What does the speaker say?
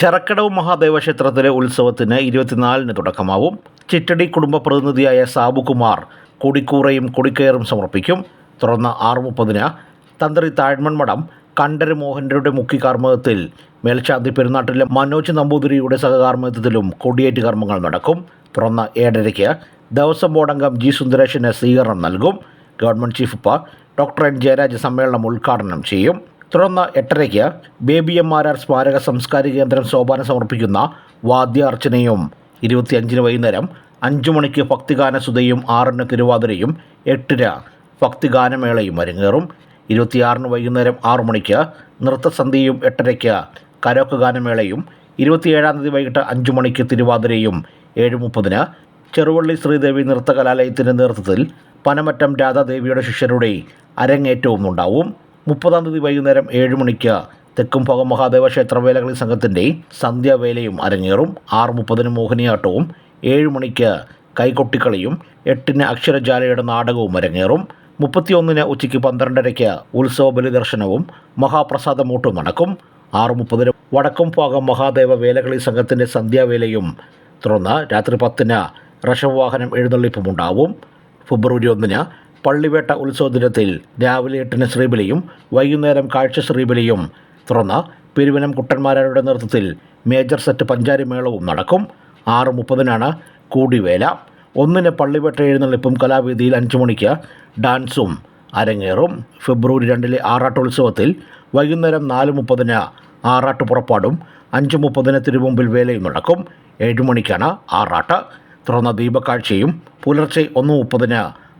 ചെറക്കടവ് മഹാദേവ ക്ഷേത്രത്തിലെ ഉത്സവത്തിന് ഇരുപത്തിനാലിന് തുടക്കമാവും. ചിറ്റടി കുടുംബ പ്രതിനിധിയായ സാബുകുമാർ കൊടിക്കൂറയും കൊടിക്കയറും സമർപ്പിക്കും. തുടർന്ന് ആറ് മുപ്പതിന് തന്ത്രി താഴ്മൺ മഠം മോഹന്റെ മോഹനരുടെ മുഖ്യ കർമ്മത്തിൽ മേൽശാന്തി പെരുന്നാട്ടിലെ മനോജ് നമ്പൂതിരിയുടെ സഹകാർമ്മികത്വത്തിലും കൊടിയേറ്റ് കർമ്മങ്ങൾ നടക്കും. തുടർന്ന് ഏഴരയ്ക്ക് ദേവസ്വം ബോർഡംഗം ജി സുന്ദരേശന് സ്വീകരണം നൽകും. Government chief doctor N Jayaraj സമ്മേളനം ഉദ്ഘാടനം ചെയ്യും. തുടർന്ന് എട്ടരയ്ക്ക് ബേബി എം ആർ ആർ സ്മാരക സംസ്കാര കേന്ദ്രം സോപാനം സമർപ്പിക്കുന്ന വാദ്യാർച്ചനയും ഇരുപത്തിയഞ്ചിന് വൈകുന്നേരം അഞ്ചു മണിക്ക് ഭക്തിഗാന സുതയും ആറിന് തിരുവാതിരയും എട്ടിന് ഭക്തിഗാനമേളയും അരങ്ങേറും. ഇരുപത്തിയാറിന് വൈകുന്നേരം ആറു മണിക്ക് നൃത്തസന്ധ്യയും എട്ടരയ്ക്ക് കരോക്ക് ഗാനമേളയും ഇരുപത്തിയേഴാം തീയതി വൈകിട്ട് അഞ്ചു മണിക്ക് തിരുവാതിരയും ഏഴ് മുപ്പതിന് ചെറുവള്ളി ശ്രീദേവി നൃത്തകലാലയത്തിന്റെ നേതൃത്വത്തിൽ പനമറ്റം രാധാദേവിയുടെ ശിഷ്യരുടെ അരങ്ങേറ്റവും ഉണ്ടാവും. മുപ്പതാം തീയതി വൈകുന്നേരം ഏഴ് മണിക്ക് തെക്കുംഭോഗ മഹാദേവ ക്ഷേത്രവേലകളി സംഘത്തിന്റെ സന്ധ്യാവേലയും അരങ്ങേറും. ആറ് മുപ്പതിന് മോഹിനിയാട്ടവും ഏഴ് മണിക്ക് കൈകൊട്ടിക്കളിയും എട്ടിന് അക്ഷരജാലയുടെ നാടകവും അരങ്ങേറും. മുപ്പത്തിയൊന്നിന് ഉച്ചയ്ക്ക് പന്ത്രണ്ടരയ്ക്ക് ഉത്സവ ബലിദർശനവും മഹാപ്രസാദമൂട്ടും നടക്കും. ആറ് മുപ്പതിന് വടക്കും ഭാഗം മഹാദേവ വേലകളി സംഘത്തിന്റെ സന്ധ്യാവേലയും തുടർന്ന് രാത്രി പത്തിന് റഷവാഹനം എഴുന്നള്ളിപ്പും ഉണ്ടാവും ഫെബ്രുവരി ഒന്നിന് പള്ളിവേട്ട ഉത്സവ ദിനത്തിൽ രാവിലെ എട്ടിന് ശ്രീബലിയും വൈകുന്നേരം കാഴ്ച ശ്രീബലിയും. തുറന്ന് പെരുവനം കുട്ടന്മാരുടെ നേതൃത്വത്തിൽ മേജർ സെറ്റ് പഞ്ചാരി മേളവും നടക്കും. ആറ് മുപ്പതിനാണ് കൂടിവേല. ഒന്നിന് പള്ളിവേട്ട എഴുന്നള്ളിപ്പും കലാവേദിയിൽ അഞ്ചു മണിക്ക് ഡാൻസും അരങ്ങേറും. ഫെബ്രുവരി രണ്ടിലെ ആറാട്ടുത്സവത്തിൽ വൈകുന്നേരം നാല് മുപ്പതിന് ആറാട്ട് പുറപ്പാടും അഞ്ച് മുപ്പതിന് തിരുമുമ്പിൽ വേലയും നടക്കും. ഏഴ് മണിക്കാണ് ആറാട്ട്. തുറന്ന ദീപക്കാഴ്ചയും പുലർച്ചെ ഒന്ന് മുപ്പതിന്